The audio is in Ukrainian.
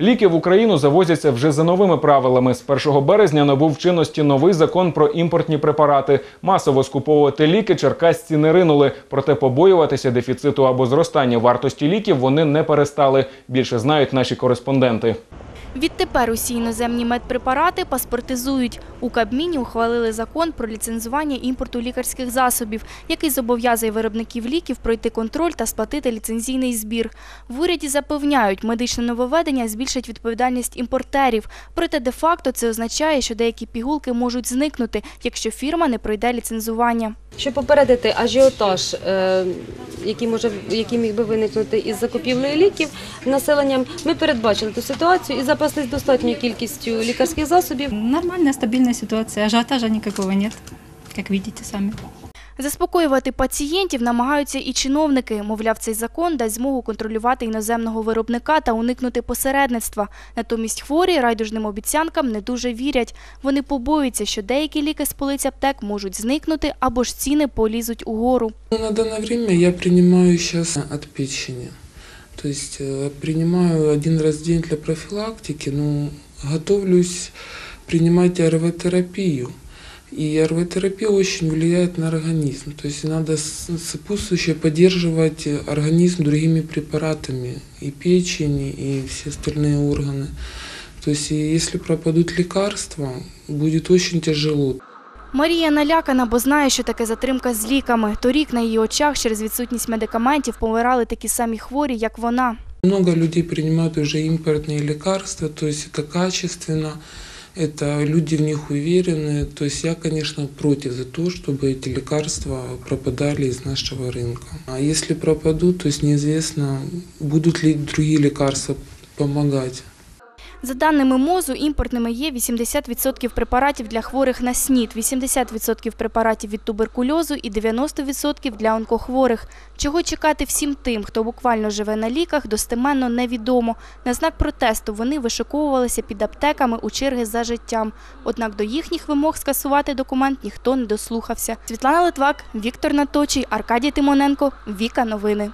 Ліки в Україну завозяться вже за новими правилами. З 1 березня набув чинності новий закон про імпортні препарати. Масово скуповувати ліки черкасці не ринули. Проте побоюватися дефіциту або зростання вартості ліків вони не перестали. Більше знають наші кореспонденти. Відтепер усі іноземні медпрепарати паспортизують. У Кабміні ухвалили закон про ліцензування імпорту лікарських засобів, який зобов'язує виробників ліків пройти контроль та сплатити ліцензійний збір. В уряді запевняють, медичне нововведення збільшить відповідальність імпортерів. Проте де-факто це означає, що деякі пігулки можуть зникнути, якщо фірма не пройде ліцензування. Щоб попередити ажіотаж, е, який може який міг би виникнути із закупівлею ліків населенням, ми передбачили ту ситуацію і запаслись достатньою кількістю лікарських засобів. Нормальна стабільна ситуація, ажіотажа ніякого немає, як бачите сами. Заспокоювати пацієнтів намагаються і чиновники. Мовляв, цей закон дасть змогу контролювати іноземного виробника та уникнути посередництва. Натомість хворі райдужним обіцянкам не дуже вірять. Вони побоюються, що деякі ліки з полиць аптек можуть зникнути або ж ціни полізуть угору. Ну, На данное время я принимаю сейчас от печени. То есть э, один раз в день для профилактики, но готовлюсь принимать РВ-терапию. И РВ-терапия очень влияет на организм. То есть надо с- сопутствующе поддерживать э, организм другими препаратами, и печень, и все остальные органы. То есть и если пропадут лекарства, будет очень тяжело. Марія налякана, бо знає, що таке затримка з ліками. Торік на її очах через відсутність медикаментів помирали такі самі хворі, як вона. Много людей принимают уже импортные лекарства, то есть это качественно, Это люди в них уверены. То есть я, конечно, против за то, чтобы эти лекарства пропадали из нашего рынка. А если пропадут, то есть неизвестно, будут ли другие лекарства помогать. За даними МОЗу, імпортними є 80% препаратів для хворих на СНІД, 80% препаратів від туберкульозу і 90% для онкохворих. Чого чекати всім тим, хто буквально живе на ліках, достеменно невідомо. На знак протесту вони вишиковувалися під аптеками у черги за життям. Однак до їхніх вимог скасувати документ ніхто не дослухався. Світлана Литвак, Віктор Наточий, Аркадій Тимоненко, Віка Новини.